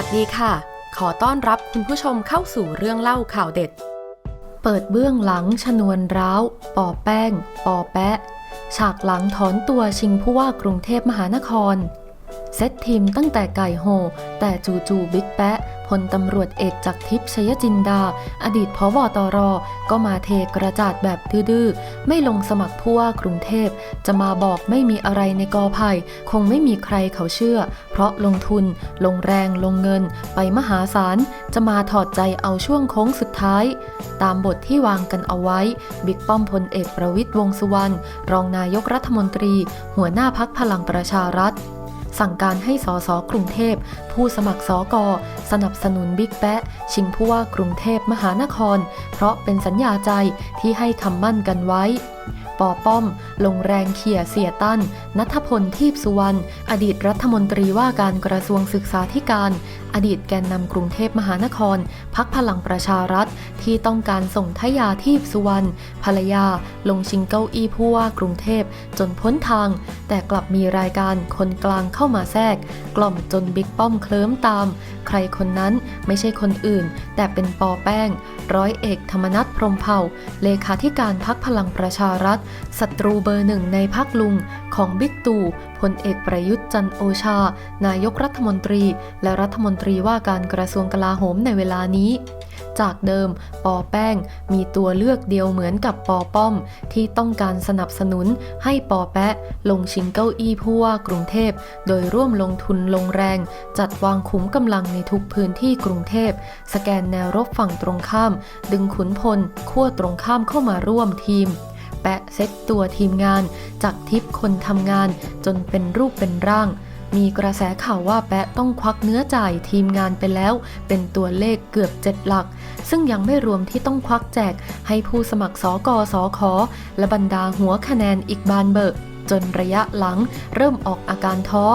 วัสดีค่ะ ขอต้อนรับคุณผู้ชมเข้าสู่เรื่องเล่าข่าวเด็ด เปิดเบื้องหลังชนวนร้าว ปอแป้ง ปอแปะ ฉากหลังถอนตัวชิงผู้ว่ากรุงเทพมหานคร เซตทีมตั้งแต่ไก่โฮ แต่จู่ๆบิ๊กแปะพลตำรวจเอกจากทิพย์ชยจินดา อดีตพบตร ก็มาเทกระจาดแบบดื้อๆ ไม่ลงสมัครผู้ว่ากรุงเทพ จะมาบอกไม่มีอะไรในกอไผ่คงไม่มีใครเขาเชื่อ เพราะลงทุน ลงแรงลงเงิน ไปมหาศาล จะมาถอดใจเอาช่วงโค้งสุดท้าย ตามบทที่วางกันเอาไว้ บิ๊กป้อมพลเอกประวิตยวงษ์สุวรรณรองนายกรัฐมนตรี หัวหน้าพักพลังประชารัฐ สั่งการให้สสกรุงเทพ ผู้สมัครสอกอสนับสนุนบิ๊กแปะ ชิงผู้ว่ากรุงเทพมหานคร เพราะเป็นสัญญาใจที่ให้คำมั่นกันไว้ปอป้อม ลงแรงเขี่ยเสียตั้น นัทพลทีพสุวรรณ อดีตรัฐมนตรีว่าการกระทรวงศึกษาธิการ อดีตแกนนำกรุงเทพมหานคร พักพลังประชารัฐที่ต้องการส่งทยาทีพสุวรรณภรรยา ลงชิงเก้าอี้ผู้ว่ากรุงเทพจนพ้นทาง แต่กลับมีรายการคนกลางเข้ามาแทรก กล่อมจนบิ๊กป้อมเคลิ้มตาม ใครคนนั้นไม่ใช่คนอื่น แต่เป็นปอแป้ง ร้อยเอกธรรมนัฐพรมเผ่า เลขาธิการพักพลังประชารัฐศัตรูเบอร์หนึ่งในพักลุงของบิ๊กตู่พลเอกประยุทธ์จันโอชา นายกรัฐมนตรี และรัฐมนตรีว่าการกระทรวงกลาโหมในเวลานี้ จากเดิม ปอแป้ง มีตัวเลือกเดียวเหมือนกับปอป้อม ที่ต้องการสนับสนุนให้ปอแปะ ลงชิงเก้าอี้ผู้ว่ากรุงเทพ โดยร่วมลงทุนลงแรง จัดวางขุมกำลังในทุกพื้นที่กรุงเทพ สแกนแนวรบฝั่งตรงข้าม ดึงขุนพลขั้วตรงข้ามเข้ามาร่วมทีม แปะเซตตัวทีมงาน จากทิปคนทำงาน จนเป็นรูปเป็นร่าง มีกระแสข่าวว่าแปะต้องควักเนื้อจ่ายทีมงานไปแล้ว เป็นตัวเลขเกือบเจ็ดหลัก ซึ่งยังไม่รวมที่ต้องควักแจก ให้ผู้สมัครสอกอสอขอและบรรดาหัวคะแนนอีกบานเบิกจนระยะหลังเริ่มออกอาการท้อ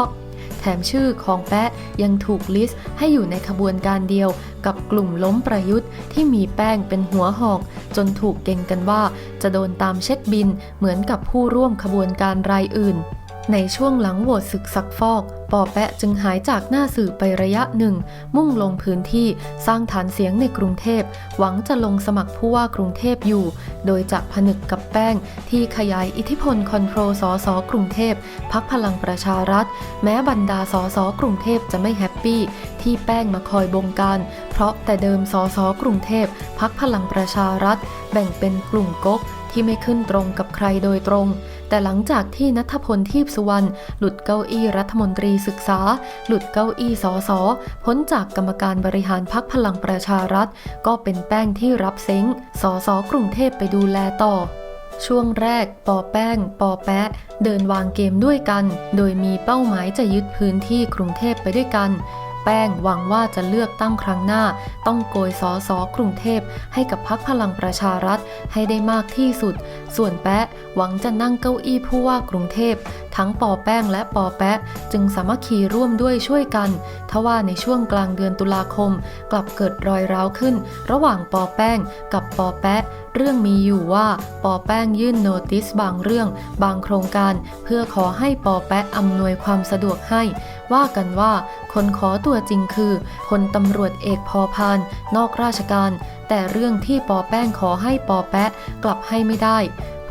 แถมชื่อของแปะยังถูกลิสต์ให้อยู่ในขบวนการเดียวกับกลุ่มล้มประยุทธ์ที่มีแป้งเป็นหัวหอก จนถูกเก่งกันว่า จะโดนตามเช็คบินเหมือนกับผู้ร่วมขบวนการรายอื่น ในช่วงหลังโหวตศึกซักฟอก ปอแปะจึงหายจากหน้าสื่อไประยะหนึ่ง มุ่งลงพื้นที่สร้างฐานเสียงในกรุงเทพ หวังจะลงสมัครผู้ว่ากรุงเทพอยู่ โดยจะผนึกกับแป้ง ที่ขยายอิทธิพลคอนโทรลสอสอกรุงเทพพักพลังประชารัฐ แม้บรรดาสอสอกรุงเทพจะไม่แฮปปี้ ที่แป้งมาคอยบงการ เพราะแต่เดิมสอสอกรุงเทพพักพลังประชารัฐ แบ่งเป็นกลุ่มก๊ก ที่ไม่ขึ้นตรงกับใครโดยตรง แต่หลังจากที่นัทพลทีพสุวรรณหลุดเก้าอี้รัฐมนตรีศึกษา หลุดเก้าอี้สอสอพ้นจากกรรมการบริหารพักพลังประชารัฐ ก็เป็นแป้งที่รับเซ้งสอสอกรุงเทพไปดูแลต่อช่วงแรก ปอแป้ง ปอแปะ เดินวางเกมด้วยกัน โดยมีเป้าหมายจะยึดพื้นที่กรุงเทพไปด้วยกัน แป้งหวังว่าจะเลือกตั้งครั้งหน้า ต้องโกยสอสอกรุงเทพให้กับพักพลังประชารัฐให้ได้มากที่สุด ส่วนแปะหวังจะนั่งเก้าอี้ผู้ว่ากรุงเทพ ทั้งปอแป้งและปอแปะ จึงสามัคคีร่วมด้วยช่วยกัน ทว่าในช่วงกลางเดือนตุลาคม กลับเกิดรอยร้าวขึ้น ระหว่างปอแป้งกับปอแปะ เรื่องมีอยู่ว่าปอแป้งยื่นโนติสบางเรื่อง บางโครงการ เพื่อขอให้ปอแปะอำนวยความสะดวกให้ ว่ากันว่า คนขอตัวจริงคือพลตำรวจเอกพอพาน นอกราชการ แต่เรื่องที่ปอแป้งขอให้ปอแปะกลับให้ไม่ได้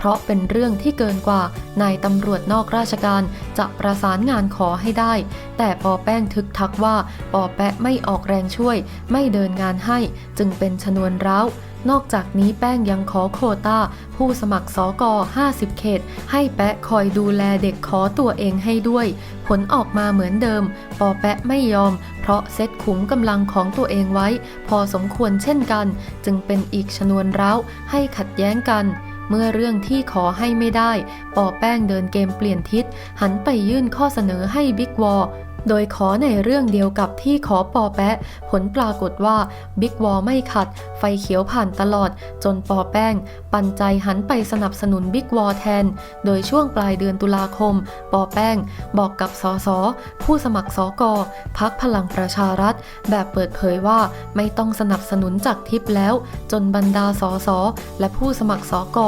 เพราะเป็นเรื่องที่เกินกว่านายตำรวจนอกราชการจะประสานงานขอให้ได้ แต่ปอแป้งทึกทักว่าปอแปะไม่ออกแรงช่วย ไม่เดินงานให้ จึงเป็นชนวนร้าวนอกจากนี้แป้งยังขอโคตาผู้สมัครสอกอ50 เขต ให้แปะคอยดูแลเด็กขอตัวเองให้ด้วย ผลออกมาเหมือนเดิม ปอแปะไม่ยอม เพราะเซตขุมกำลังของตัวเองไว้ พอสมควรเช่นกัน จึงเป็นอีกชนวนร้าวให้ขัดแย้งกัน เมื่อเรื่องที่ขอให้ไม่ได้ ปอแป้งเดินเกมเปลี่ยนทิศ หันไปยื่นข้อเสนอให้บิ๊กวอ โดยขอในเรื่องเดียวกับที่ขอปอแปะ ผลปรากฏว่าบิ๊กวอลไม่ขัด ไฟเขียวผ่านตลอด จนปอแป้ง ปันใจหันไปสนับสนุนบิ๊กวอลแทน โดยช่วงปลายเดือนตุลาคม ปอแป้ง บอกกับสสผู้สมัครสกพักพลังประชารัฐ แบบเปิดเผยว่าไม่ต้องสนับสนุนจากทิปแล้ว จนบรรดาสสและผู้สมัครสก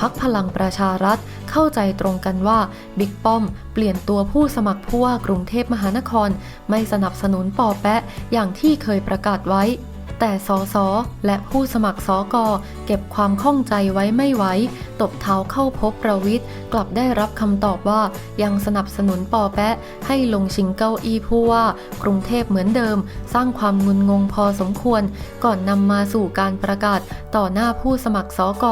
พักพลังประชารัฐเข้าใจตรงกันว่าบิ๊กป้อม เปลี่ยนตัวผู้สมัครผู้ว่ากรุงเทพมหานคร ไม่สนับสนุนปอแปะอย่างที่เคยประกาศไว้ แต่สสและผู้สมัครสกเก็บความข้องใจไว้ไม่ไหวตบเท้าเข้าพบประวิทย์กลับได้รับคำตอบว่ายังสนับสนุนปอแปะ ให้ลงชิงเก้าอี้ผู้ว่ากรุงเทพเหมือนเดิม สร้างความงุนงงพอสมควร ก่อนนำมาสู่การประกาศต่อหน้าผู้สมัครสก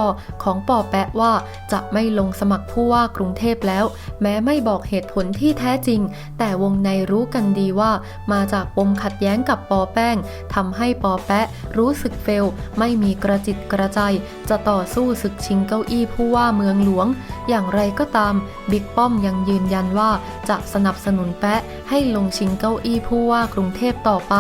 ของปอแปะว่าจะไม่ลงสมัครผู้ว่ากรุงเทพแล้ว แม้ไม่บอกเหตุผลที่แท้จริง แต่วงในรู้กันดีว่ามาจากปมขัดแย้งกับปอแป้งทำให้ปอแปะรู้สึกเฟล ไม่มีกระจิตกระใจ จะต่อสู้ศึกชิงเก้าอี้ผู้ว่าเมืองหลวง อย่างไรก็ตาม บิ๊กป้อมยังยืนยันว่าจะสนับสนุนแปะให้ลงชิงเก้าอี้ผู้ว่ากรุงเทพต่อไป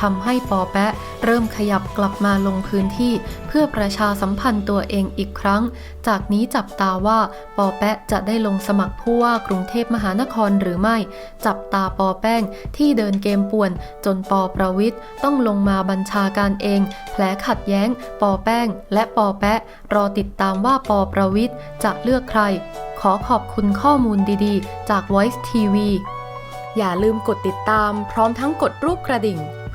ทำให้ปอแปะเริ่มขยับกลับมาลงพื้นที่ เพื่อประชาสัมพันธ์ตัวเองอีกครั้ง จากนี้จับตาว่าปอแปะจะได้ลงสมัครผู้ว่ากรุงเทพมหานครหรือไม่ จับตาปอแป้งที่เดินเกมป่วน จนปอประวิทย์ต้องลงมาบัญชาการเอง แผลขัดแย้ง ปอแป้ง และปอแปะรอติดตามว่าปอประวิทย์จะเลือกใคร ขอขอบคุณข้อมูลดีๆ จาก Voice TV อย่าลืมกดติดตามพร้อมทั้งกดรูปกระดิ่ง